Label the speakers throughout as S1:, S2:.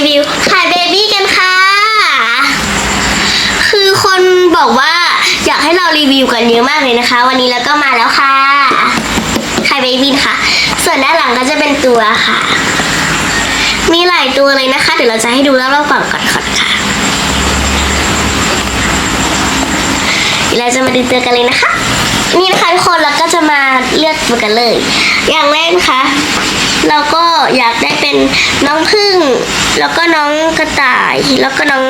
S1: ีวิวไข่เบบี้กันค่ะ คือคนบอกว่าอยากให้เรารีวิวกันเยอะมากเลยนะคะ วันนี้เราก็มาแล้วค่ะไข่เบบี้ค่ะ ส่วนด้านหลังก็จะเป็นตัวค่ะ มีหลายตัวเลยนะคะ เดี๋ยวเราจะให้ดูแล้วเราก่อนก่อนก่อนค่ะเดี๋ยวเราจะมาดูตัวกันเลยนะคะ นี่นะคะทุกคนเราก็จะมาเลือกตัวกันเลย อย่างแรกนะคะ เราก็อยากได้เป็นน้องพึ่ง แล้วก็น้องกระต่าย แล้วก็น้อง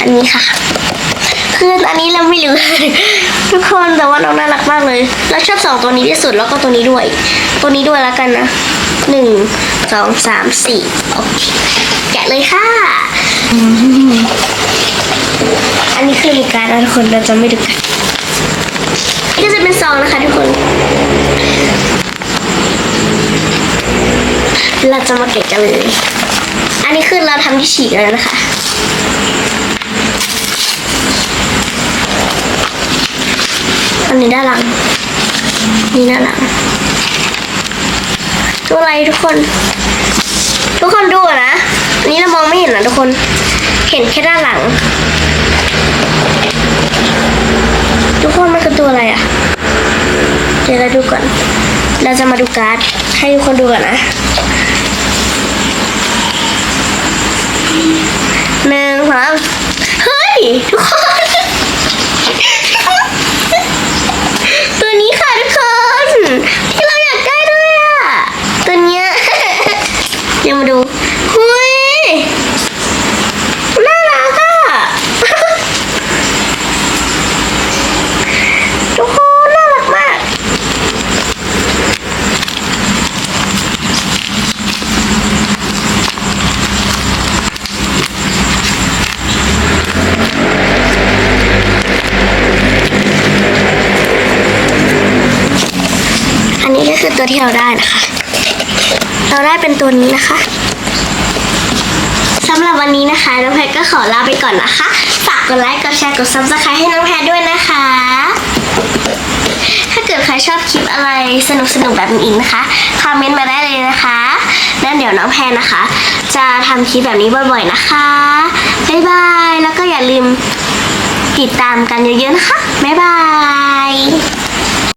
S1: อันนี้ค่ะ คืออันนี้เราไม่รู้ทุกคนแต่ว่าน้องน่ารักมากเลยเราชอบสองตัวนี้ที่สุดแล้วก็ตัวนี้ด้วย ตัวนี้ด้วยแล้วกันนะหนึ่งสองสามสี่โอเคแกะเลยค่ะ อันนี้คือมีการดทุกคนเราจะไม่ดูกันนี่ก็จะเป็นซองนะคะทุกคน เราจะมาเก็บกันเลย อันนี้คือเราทำที่ฉีกแล้วนะคะอันนี้ด้านหลัง นี่ด้านหลังตัวอะไรทุกคน ทุกคนดูนะอันนี้เรามองไม่เห็นนะทุกคน เห็นแค่ด้านหลัง ทุกคนมันคือตัวอะไรอะเดี๋ยวเราดูก่อน เราจะมาดูการ์ดให้ทุกคนดูก่อนนะ หนึ่งสองเฮ้ย ทุกคน ตัวนี้ค่ะทุกคนที่เราอยากได้ด้วยอะ ตัวเนี้ย เดี๋ยวมาดูเฮ้ยน่ารักอะ ทุกคนน่ารักมาก อันนี้ก็ คือตัวที่เราได้นะคะ เราได้เป็นตัวนี้นะคะสำหรับวันนี้นะคะน้องแพทก็ขอลาไปก่อนนะคะ ฝากกดไลค์ กดแชร์ กดซับสไครต์ให้น้องแพทด้วยนะคะ ถ้าเกิดใครชอบคลิปอะไรสนุกๆแบบนี้อีกนะคะ คอมเมนต์มาได้เลยนะคะแล้วเดี๋ยวน้องแพนนะคะ จะทำคลิปแบบนี้บ่อยๆนะคะ บ๊ายบาย แล้วก็อย่าลืมติดตามกันเยอะๆนะคะ บ๊ายบาย